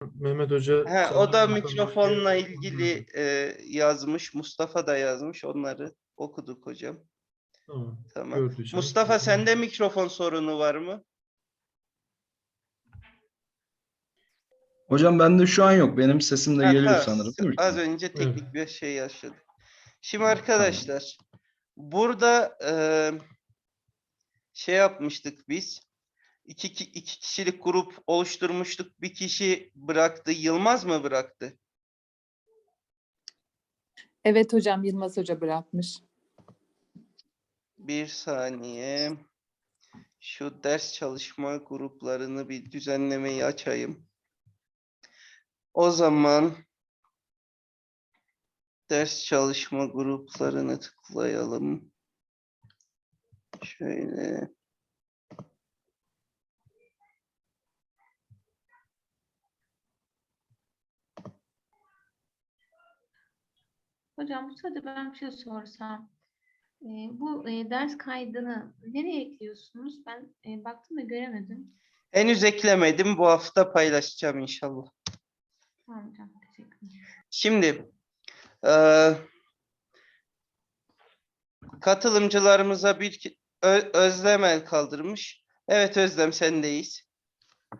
Mehmet Hoca Ha, o da mikrofonla başka- ilgili e, yazmış. Mustafa da yazmış. Onları okuduk hocam. Tamam. Tamam. gördü hocam. Mustafa sende mikrofon sorunu var mı? Hocam bende şu an yok. Benim sesim de Ha, geliyor ha, sanırım değil mi? Az önce teknik bir şey yaşadık. Şimdi arkadaşlar burada e, şey yapmıştık biz. İki, ki- iki kişilik grup oluşturmuştuk. Bir kişi bıraktı. Yılmaz mı bıraktı? Evet hocam Yılmaz Hoca bırakmış. Bir saniye. Şu ders çalışma gruplarını bir düzenlemeyi açayım. O zaman ders çalışma gruplarını tıklayalım. Şöyle. Hocam bu sırada ben bir şey sorsam. Ee, bu e, ders kaydını nereye ekliyorsunuz? Ben e, baktım da göremedim. Henüz eklemedim. Bu hafta paylaşacağım inşallah. Tamam hocam teşekkür ederim. Şimdi eee, katılımcılarımıza bir Özlem el kaldırmış. Evet Özlem sendeyiz.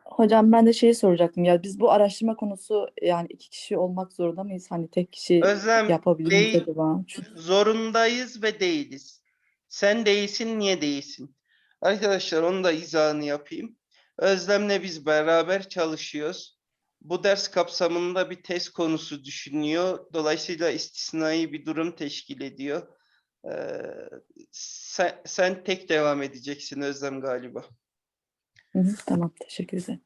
Hocam ben de şeyi soracaktım ya biz bu araştırma konusu yani iki kişi olmak zorunda mıyız? Hani tek kişi Özlem yapabilir miyiz acaba? Çünkü- zorundayız ve değiliz. Sen değilsin, niye değilsin? Arkadaşlar onun da izahını yapayım. Özlem'le biz beraber çalışıyoruz. Bu ders kapsamında bir test konusu düşünüyor. Dolayısıyla istisnai bir durum teşkil ediyor. Ee, sen, sen tek devam edeceksin Özlem galiba. Hı hı, tamam teşekkür ederim.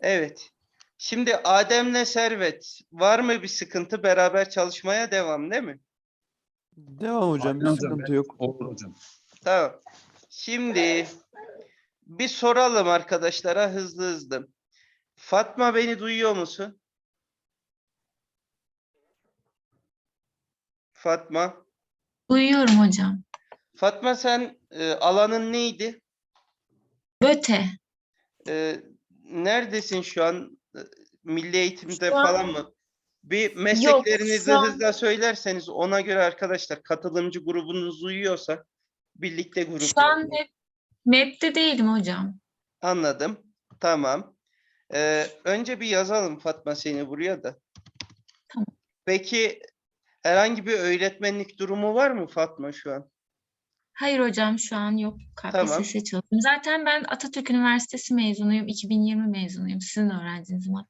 Evet. Şimdi Adem'le Servet var mı bir sıkıntı? Beraber çalışmaya devam değil mi? Devam hocam bir sıkıntı yok. Olur hocam. Tamam. Şimdi bir soralım arkadaşlara hızlı hızlı. Fatma beni duyuyor musun? Fatma. Duyuyorum hocam. Fatma sen e, alanın neydi? Böte. E, neredesin şu an? Milli eğitimde Şu an- falan mı? Bir mesleklerinizi şu an- hızla söylerseniz ona göre arkadaşlar katılımcı grubunuz uyuyorsa birlikte grup Şu an map, map'te değilim hocam. Anladım. Tamam. Ee, önce bir yazalım Fatma seni buraya da. Tamam. Peki herhangi bir öğretmenlik durumu var mı Fatma şu an? Hayır hocam şu an yok. Tamam. KPSS çalışıyorum. Zaten ben Atatürk Üniversitesi mezunuyum. 2020 mezunuyum. Sizin öğrenciniz mi?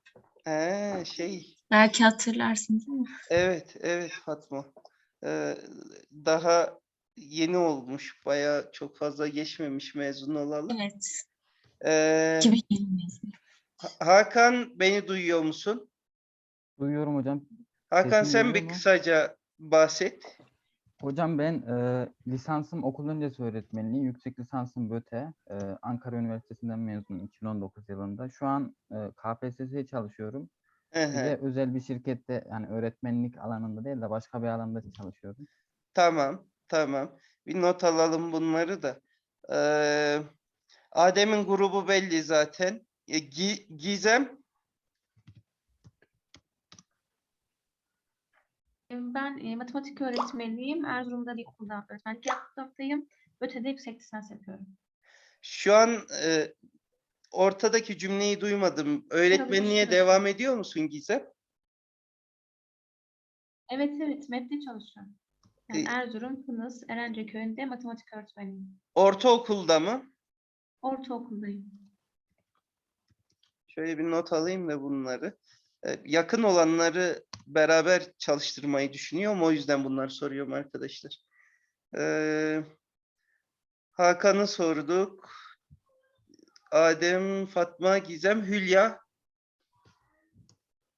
He, şey. Belki hatırlarsınız ama. Evet, evet Fatma. Ee, daha yeni olmuş. Bayağı çok fazla geçmemiş mezun olalı. Evet. Ee, 2020 mezunu. Ha- Hakan beni duyuyor musun? Duyuyorum hocam. Hakan Sesim sen bir mu? kısaca bahset. Hocam ben e, lisansım okul öncesi öğretmenliği, yüksek lisansım BÖTE. E, Ankara Üniversitesi'nden mezunum 2019 yılında. Şu an e, KPSS'ye çalışıyorum. Bir de özel bir şirkette yani öğretmenlik alanında değil de başka bir alanda çalışıyorum. Tamam, tamam. Bir not alalım bunları da. Ee, Adem'in grubu belli zaten. E, Gi- Gizem, Ben e, matematik öğretmeniyim. Erzurum'da bir okulda öğretmenlik yapmaktayım. Ötede yüksek lisans yapıyorum. şu an e, ortadaki cümleyi duymadım. Öğretmenliğe Çalışıyorum. devam ediyor musun Gizem? Evet evet MEB'de çalışıyorum. Yani E- Erzurum, Kınıs, Erence köyünde matematik öğretmeniyim. Ortaokulda mı? Ortaokuldayım. Şöyle bir not alayım da bunları. E, yakın olanları beraber çalıştırmayı düşünüyorum. O yüzden bunları soruyorum arkadaşlar. Ee, Hakan'ı sorduk. Adem, Fatma, Gizem, Hülya.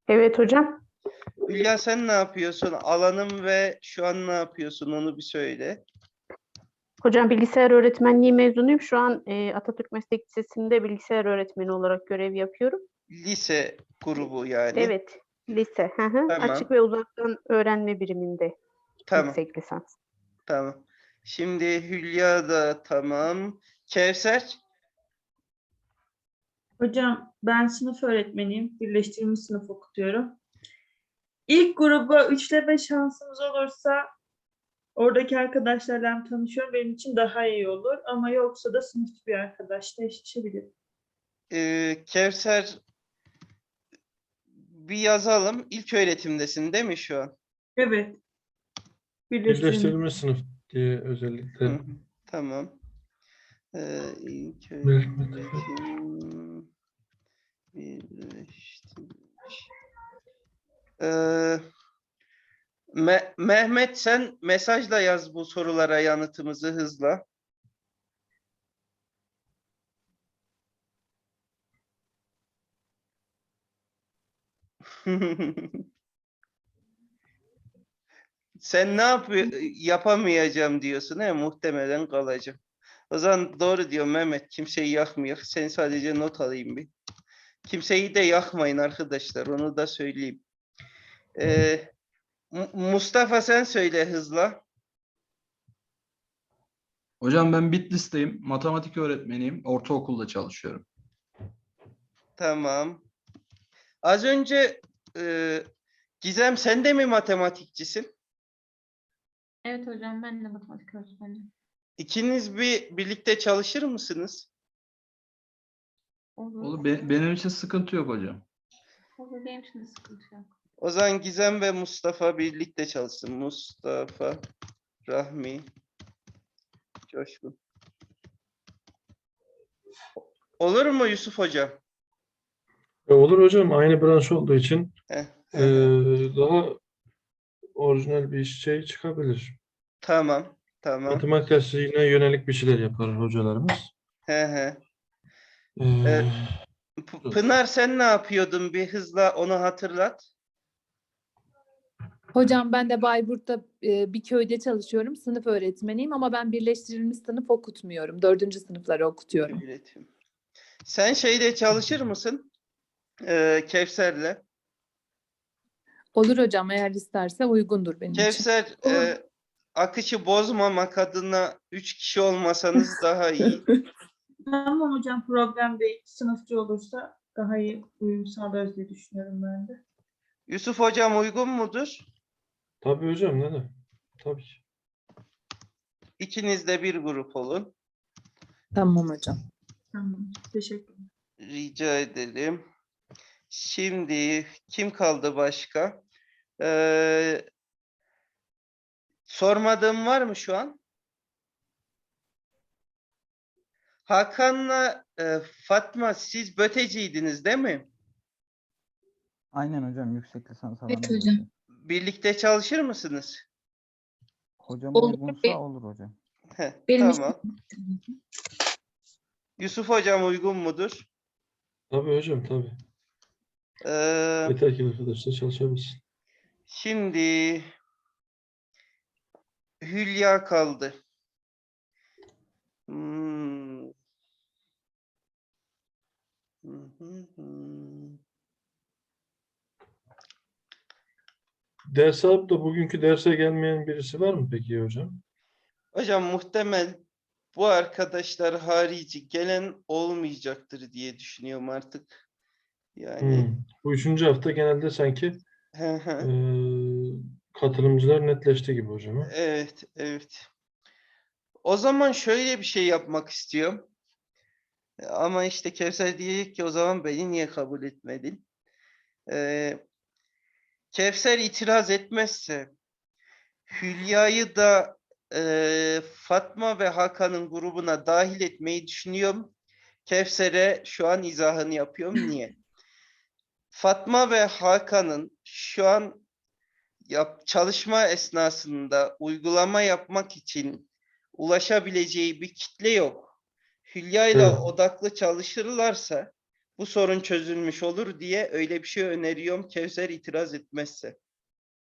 Evet hocam. Hülya sen ne yapıyorsun? Alanım ve şu an ne yapıyorsun? Onu bir söyle. Hocam bilgisayar öğretmenliği mezunuyum. Şu an e, Atatürk Meslek Lisesi'nde bilgisayar öğretmeni olarak görev yapıyorum. Lise grubu yani. Evet, lise. Hı hı. Tamam. Açık ve uzaktan öğrenme biriminde Tamam. yüksek lisans. Tamam. Şimdi Hülya da tamam. Kevser. Hocam ben sınıf öğretmeniyim. Birleştirilmiş sınıf okutuyorum. İlk gruba üçleme şansımız olursa oradaki arkadaşlarla hem tanışıyorum. Benim için daha iyi olur. Ama yoksa da sınıf bir arkadaşla eşleşebilir. Ee, Kevser bir yazalım. İlk öğretimdesin değil mi şu an? Evet. Birleştirilmiş. Birleştirilmiş sınıf diye özellikle. hı, Tamam. Ee, ilk öğretim birleştirilmiş. Ee, Me- Mehmet sen mesajla yaz bu sorulara yanıtımızı hızla. Sen ne yapıyor yapamayacağım diyorsun he muhtemelen kalacağım. O zaman doğru diyor Mehmet kimseyi yakmıyor. Sen sadece not alayım bir. Kimseyi de yakmayın arkadaşlar onu da söyleyeyim. Ee, Mu- Mustafa sen söyle hızla. Hocam ben Bitlis'teyim. Matematik öğretmeniyim. Ortaokulda çalışıyorum. Tamam. Az önce e, Gizem sen de mi matematikçisin? Evet hocam ben de matematik öğretmeniyim. İkiniz bir birlikte çalışır mısınız? Olur. Olur, be- benim için sıkıntı yok hocam. Olur benim için de sıkıntı yok. O zaman Gizem ve Mustafa birlikte çalışsın. Mustafa, Rahmi, Coşkun. Olur mu Yusuf Hocam? E, Olur hocam aynı branş olduğu için Heh, e, daha orijinal bir şey çıkabilir. Tamam, tamam. Matematik dersine yönelik bir şeyler yapar hocalarımız. He he. E, Evet. P- Pınar sen ne yapıyordun? Bir hızla onu hatırlat. Hocam ben de Bayburt'ta e, bir köyde çalışıyorum. Sınıf öğretmeniyim ama ben birleştirilmiş sınıf okutmuyorum. Dördüncü sınıfları okutuyorum. Üretim. Sen şeyde çalışır mısın? Ee, Kevser'le. Olur hocam eğer isterse uygundur benim için. Kevser e, akışı bozmamak adına üç kişi olmasanız daha iyi. Tamam hocam problem değil. Sınıfçı olursa daha iyi uyum sağlarız diye düşünüyorum ben de. Yusuf Hocam uygun mudur? tabii hocam ne de. Tabii ki. İkiniz de bir grup olun. Tamam hocam. Tamam. Teşekkür ederim. Rica edelim. Şimdi kim kaldı başka? Ee, sormadığım var mı şu an? Hakan'la e, Fatma siz böteciydiniz değil mi? Aynen hocam yüksek lisans Evet alanı. hocam. böyle. Birlikte çalışır mısınız? Hocam Olur, uygunsa olur hocam. Heh, Benim için- tamam. Yusuf Hocam uygun mudur? Tabii hocam tabii. Ee, Yeter ki arkadaşlar çalışabilsin. Şimdi Hülya kaldı. Hmm. Hı hı hı. Ders alıp da bugünkü derse gelmeyen birisi var mı peki hocam? Hocam muhtemel bu arkadaşlar harici gelen olmayacaktır diye düşünüyorum artık. Yani Hmm. Bu üçüncü hafta genelde sanki hı hı. eee, katılımcılar netleşti gibi hocam. ha? Evet, evet. O zaman şöyle bir şey yapmak istiyorum. Ama işte Kevser diyecek ki o zaman beni niye kabul etmedin? Ee, Kevser itiraz etmezse Hülya'yı da e, Fatma ve Hakan'ın grubuna dahil etmeyi düşünüyorum. Kevser'e şu an izahını yapıyorum. Niye? Fatma ve Hakan'ın şu an yap, çalışma esnasında uygulama yapmak için ulaşabileceği bir kitle yok. Hülya ile Evet. odaklı çalışırlarsa bu sorun çözülmüş olur diye öyle bir şey öneriyorum. Kevser itiraz etmezse.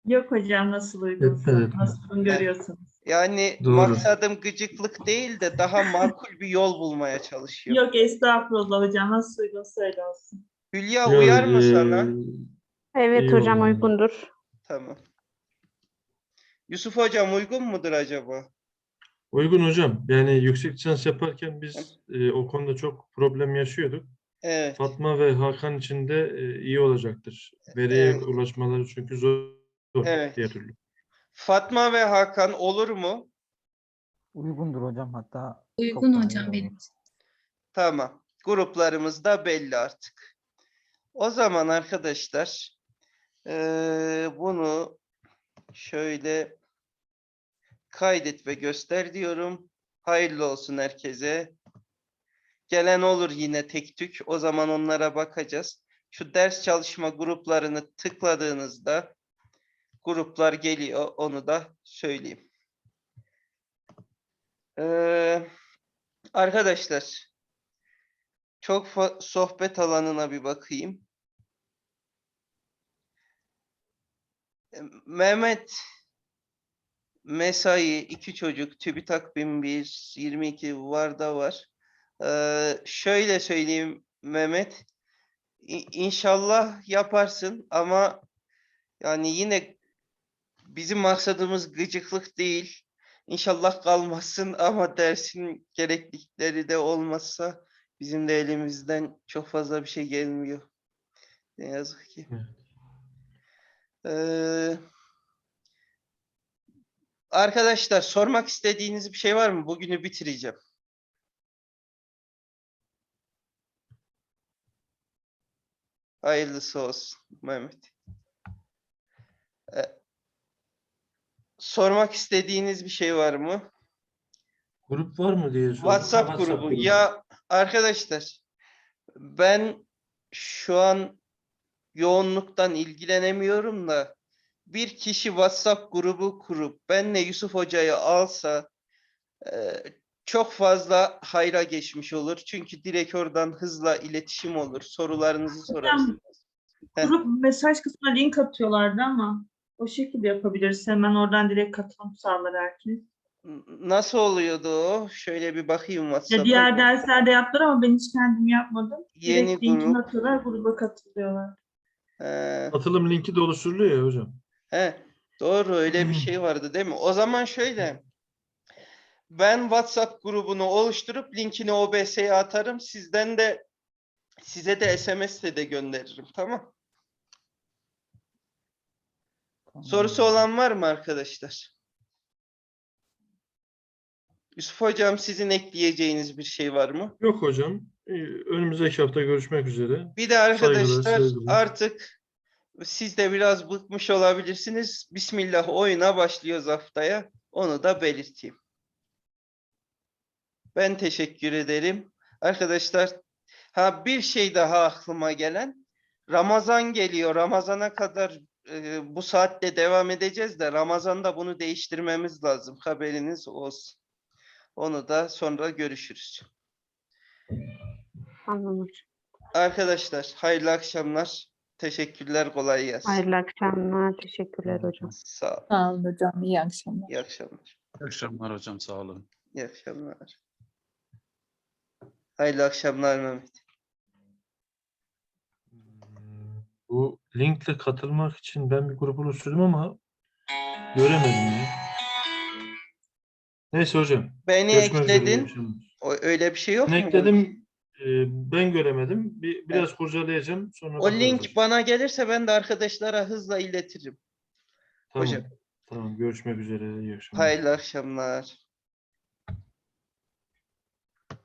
Yok hocam nasıl uygunsa, evet. nasıl görüyorsunuz. Yani Doğru. maksadım gıcıklık değil de daha makul bir yol bulmaya çalışıyorum. Yok estağfurullah hocam nasıl uygunsa öyle olsun. Hülya Ya, uyar mı sana? Evet İyi hocam oldu. uygundur. Tamam. Yusuf hocam uygun mudur acaba? Uygun hocam. Yani yüksek lisans yaparken biz eee, o konuda çok problem yaşıyorduk. Evet. Fatma ve Hakan için de e, iyi olacaktır. Veriye Evet. ulaşmaları çünkü zor, zor Evet. diğer türlü. Fatma ve Hakan olur mu? Uygundur hocam hatta çok Uygun daha iyi hocam olur. benim için. Tamam. Gruplarımız da belli artık. O zaman arkadaşlar eee, bunu şöyle kaydet ve göster diyorum. Hayırlı olsun herkese. Gelen olur yine tek tük. O zaman onlara bakacağız. Şu ders çalışma gruplarını tıkladığınızda gruplar geliyor. Onu da söyleyeyim. Eee, arkadaşlar çok sohbet alanına bir bakayım. Mehmet Mesai iki çocuk TÜBİTAK 1001 22 var da var. Ee, şöyle söyleyeyim Mehmet İnşallah yaparsın ama yani yine bizim maksadımız gıcıklık değil. İnşallah kalmasın ama dersin gereklilikleri de olmazsa bizim de elimizden çok fazla bir şey gelmiyor. Ne yazık ki. Evet. Ee, arkadaşlar sormak istediğiniz bir şey var mı? Bugünü bitireceğim. Hayırlısı olsun Mehmet. Ee, sormak istediğiniz bir şey var mı? Grup var mı diye sordum. WhatsApp grubu. Ya arkadaşlar ben şu an yoğunluktan ilgilenemiyorum da bir kişi WhatsApp grubu kurup benle Yusuf Hoca'yı alsa e, çok fazla hayra geçmiş olur. Çünkü direkt oradan hızla iletişim olur. Sorularınızı sorarsınız. Grup mesaj kısmına link atıyorlardı ama o şekilde yapabiliriz. Hemen oradan direkt katılım sağlar herkes. Nasıl oluyordu o? Şöyle bir bakayım Ya WhatsApp'a. diğer derslerde yaptılar ama ben hiç kendim yapmadım. Yeni Direkt linkini grup. atıyorlar, gruba katılıyorlar. Ee, Atılım linki de oluşturuluyor ya hocam. He, doğru öyle bir şey vardı değil mi? O zaman şöyle. Ben WhatsApp grubunu oluşturup linkini OBS'ye atarım. Sizden de size de SMS'le de gönderirim. Tamam. Tamam Sorusu olan var mı arkadaşlar? Yusuf hocam sizin ekleyeceğiniz bir şey var mı? Yok hocam. Ee, Önümüzdeki hafta görüşmek üzere. Bir de Saygılar, arkadaşlar sevgiler. artık siz de biraz bıkmış olabilirsiniz. Bismillah oyuna başlıyoruz haftaya. Onu da belirteyim. Ben teşekkür ederim. Arkadaşlar ha bir şey daha aklıma gelen. Ramazan geliyor. Ramazana kadar e, bu saatte devam edeceğiz de Ramazan'da bunu değiştirmemiz lazım. Haberiniz olsun. Onu da sonra görüşürüz. Hocam. Arkadaşlar hayırlı akşamlar. Teşekkürler. Kolay gelsin. Hayırlı akşamlar. Teşekkürler hocam. Sağ ol. Sağ olun hocam. İyi akşamlar. İyi akşamlar. İyi akşamlar hocam sağ olun. İyi akşamlar. Hayırlı akşamlar Mehmet. Bu linkle katılmak için ben bir grup oluşturdum ama göremedim ya. Neyse hocam. Beni Görüşmek üzere, iyi ekledin. akşamlar. O, öyle bir şey yok mu? Ekledim. E, ben göremedim. Bir, biraz kurcalayacağım. Sonra O bakarız link bana gelirse ben de arkadaşlara hızla iletirim. Tamam. hocam. Tamam. Görüşmek üzere. İyi akşamlar. Hayırlı akşamlar.